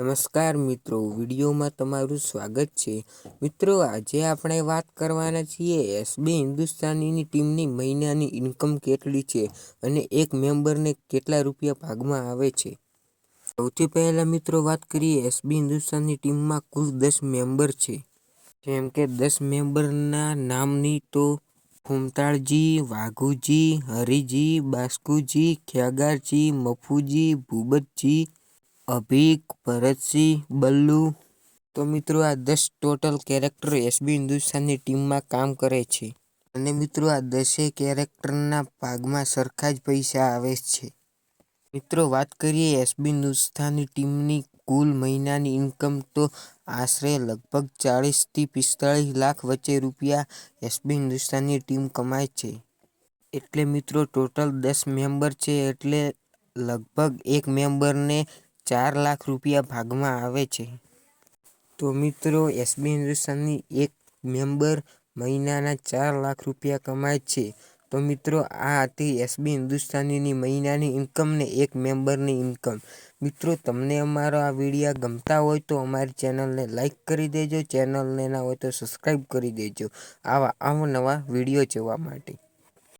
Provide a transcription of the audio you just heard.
નમસ્કાર મિત્રો, વિડીયોમાં તમારું સ્વાગત છે. મિત્રો, આજે આપણે વાત કરવાના છીએ એસબી હિન્દુસ્તાનીની ટીમની મહિનાની ઇન્કમ કેટલી છે અને એક મેમ્બરને કેટલા રૂપિયા ભાગમાં આવે છે. સૌથી પહેલાં મિત્રો, વાત કરીએ એસબી હિન્દુસ્તાનની ટીમમાં કુલ દસ મેમ્બર છે. જેમ કે દસ મેમ્બરના નામની તો ફૂમતાળજી, વાઘુજી, હરિજી, બાસ્કુજી ખ્યાગારજી મફુજી ભૂપતજી અભિક, ભરતસિંહ, બલ્લુ. તો મિત્રો, આ દસ ટોટલ કેરેક્ટર એસબી હિન્દુસ્તાનની ટીમમાં કામ કરે છે. અને મિત્રો, આ દસેય કેરેક્ટરના ભાગમાં સરખા જ પૈસા આવે છે. મિત્રો, વાત કરીએ એસબી હિન્દુસ્તાનની ટીમની કુલ મહિનાની ઇન્કમ તો આશરે લગભગ ચાળીસથી પિસ્તાળીસ લાખ વચ્ચે રૂપિયા એસબી હિન્દુસ્તાનની ટીમ કમાય છે. એટલે મિત્રો ટોટલ દસ મેમ્બર છે એટલે લગભગ એક મેમ્બરને ચાર લાખ રૂપિયા ભાગમાં આવે છે. તો મિત્રો એસબી હિન્દુસ્તાનની એક મેમ્બર મહિનાના ચાર લાખ રૂપિયા કમાય છે. તો મિત્રો, આ હતી એસબી હિન્દુસ્તાનીની મહિનાની ઇન્કમ ને એક મેમ્બરની ઇન્કમ મિત્રો, તમને અમારો આ વીડિયો ગમતા હોય તો અમારી ચેનલને લાઈક કરી દેજો. ચેનલને ના હોય તો સબસ્ક્રાઈબ કરી દેજો. આવા આવા નવા વીડિયો જોવા માટે.